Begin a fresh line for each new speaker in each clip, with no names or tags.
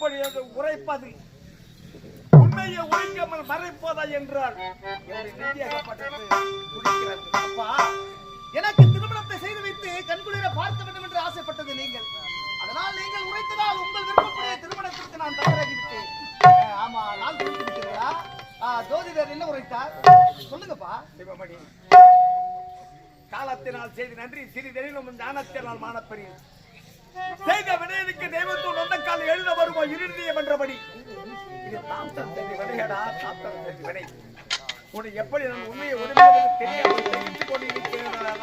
எப்படி அது உரைப்பது? உண்மையை உரைக்காமல் மறைப்பதா என்றால்.
அப்பா எனக்கு திருமணத்தை செய்து வைத்து கண்குளிர பார்க்க வேண்டும் என்று ஆசைப்பட்டது நீங்கள். அதனால் நீங்கள் உரைத்ததால் உங்கள் விருப்பப்படிய திருமணத்திற்கு நான் தயாராகிவிட்டேன். ஆமா நான் குறிப்பிட்டிருக்கிறீர்களா ஜோதிடர் என்ன உரைத்தார்? சொல்லுங்கப்பா.
சிவமணி காலத்தினால் செய்தி நன்றி சிறிதெனிலும் ஞானத்தினால் மானப்பெரிய செய்த வினையனுக்கு தெய்வத்தோடு வந்த கால எழுத வருமா? இருந்தியம் என்றபடி. இது தாத்தம் தெரிவி வினையடா தாத்தம் தெரிவி வினை உன்னை எப்படி நான் உண்மையை உடனே தெரியாமல் தெரிவித்துக் கொண்டிருக்கிறேன்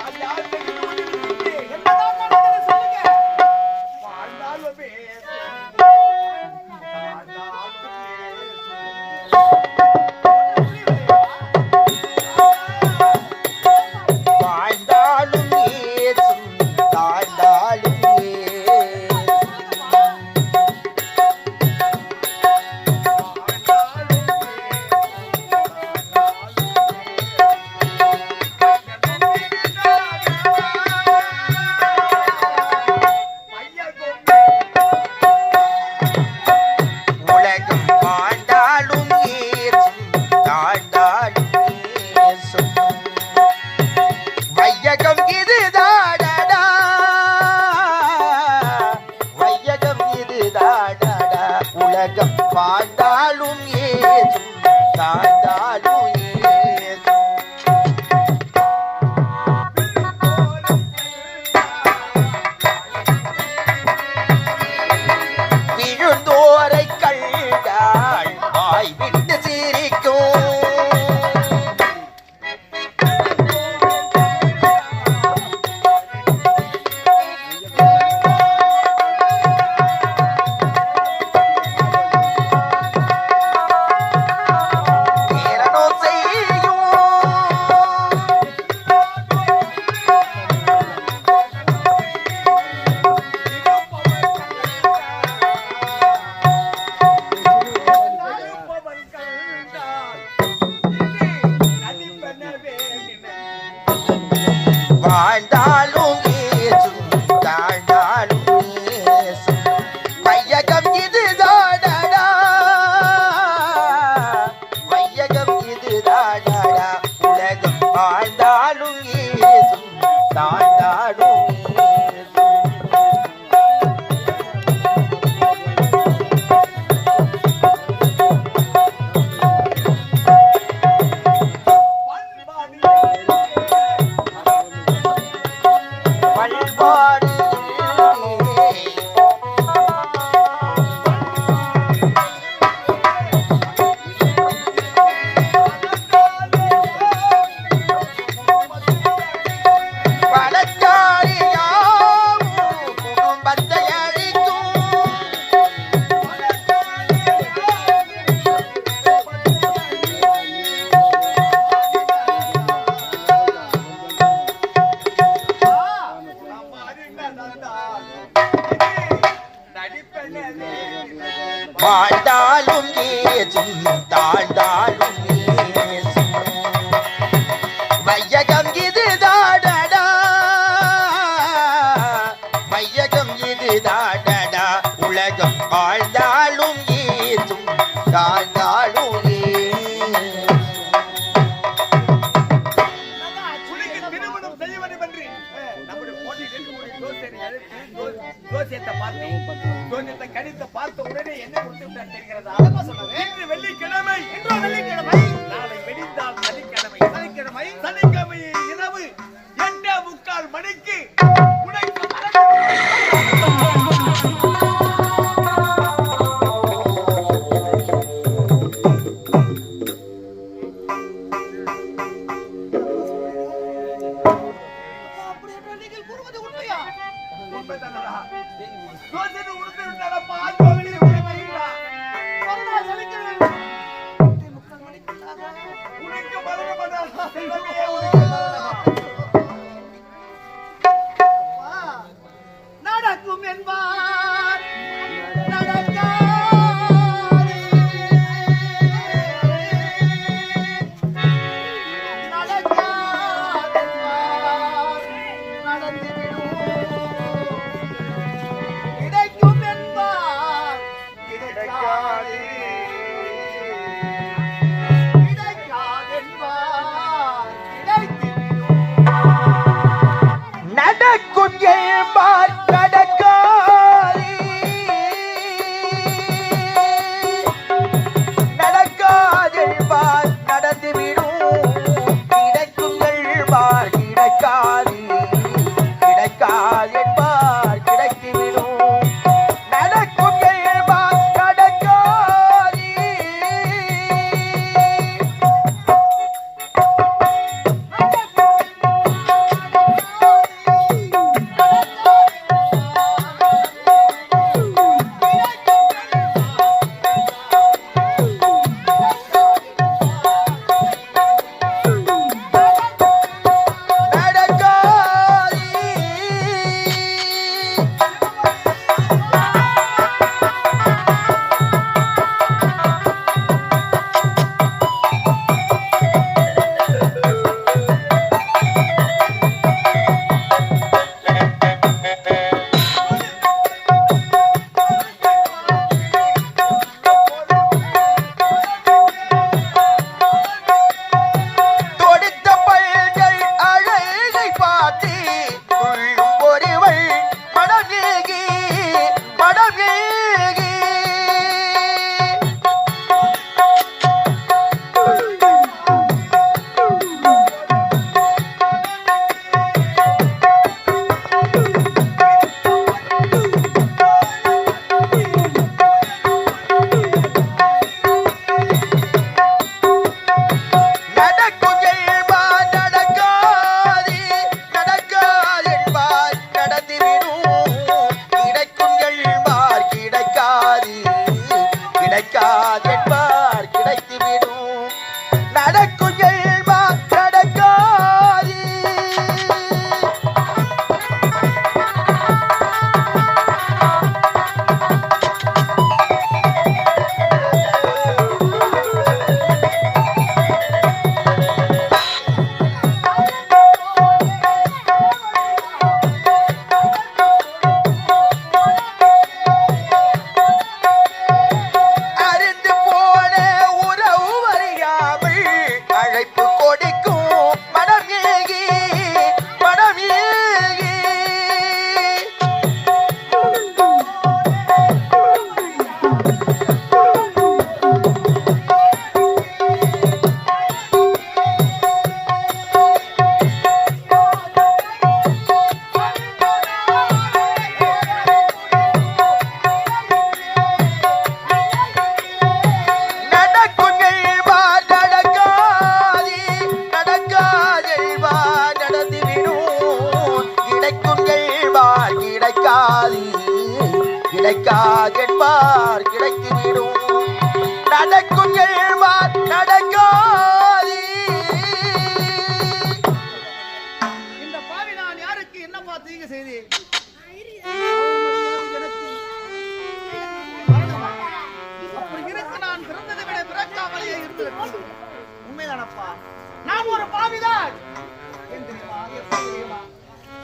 for ஜோசியத்தை பார்த்து ஜோசியத்தை கணித்து பார்த்த உடனே என்ன கொடுத்து விட்டார் தெரிகிறதா?
காத்து கொள்ளும்
ஒருவள் மனவேகி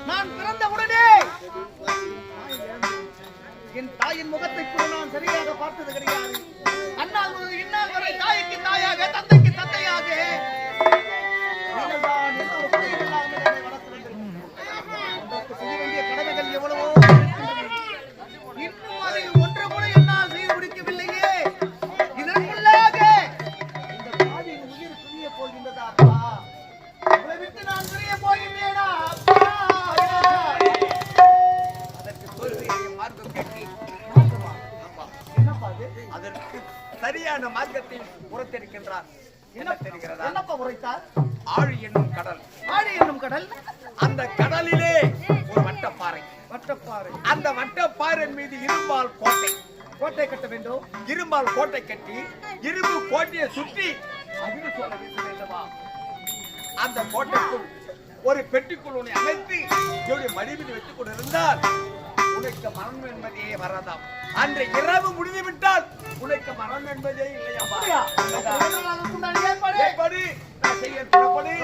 நான் பிறந்த உடனே என் தாயின் முகத்தை கூட நான் சரியாக பார்த்தது கிடையாது. அண்ணா இன்னால் வரை தாய்க்கு தாயாக
தந்தை சரியான மார்க்கத்தில் புறத்திருக்கின்றார் என்ன தெரிகிறதா?
என்னப்பா உரைத்தார்?
ஆழி என்னும் கடல்.
ஆடி என்னும் கடல்?
அந்த கடலிலே ஒரு வட்டப்பாறை.
வட்டப்பாறை.
அந்த வட்டப்பாறை மீது இரும்பால் கோட்டை.
கோட்டை கட்ட வேண்டும்.
இரும்பால் கோட்டை கட்டி இரும்பு கோட்டையை சுற்றி சோழ வீச வேண்டுமா? அந்த கோட்டைக்குள் ஒரு பெட்டிக்குள் உன்னை அமைத்து மடிவில் வைத்துக் கொண்டிருந்தால் உனக்கு மரணம் என்பதே வராதாம். அன்று இரவு முடிந்துவிட்டால் உனக்கு மரணம் என்பதே
இல்லையா
ஏற்படு நான் செய்ய புறப்படு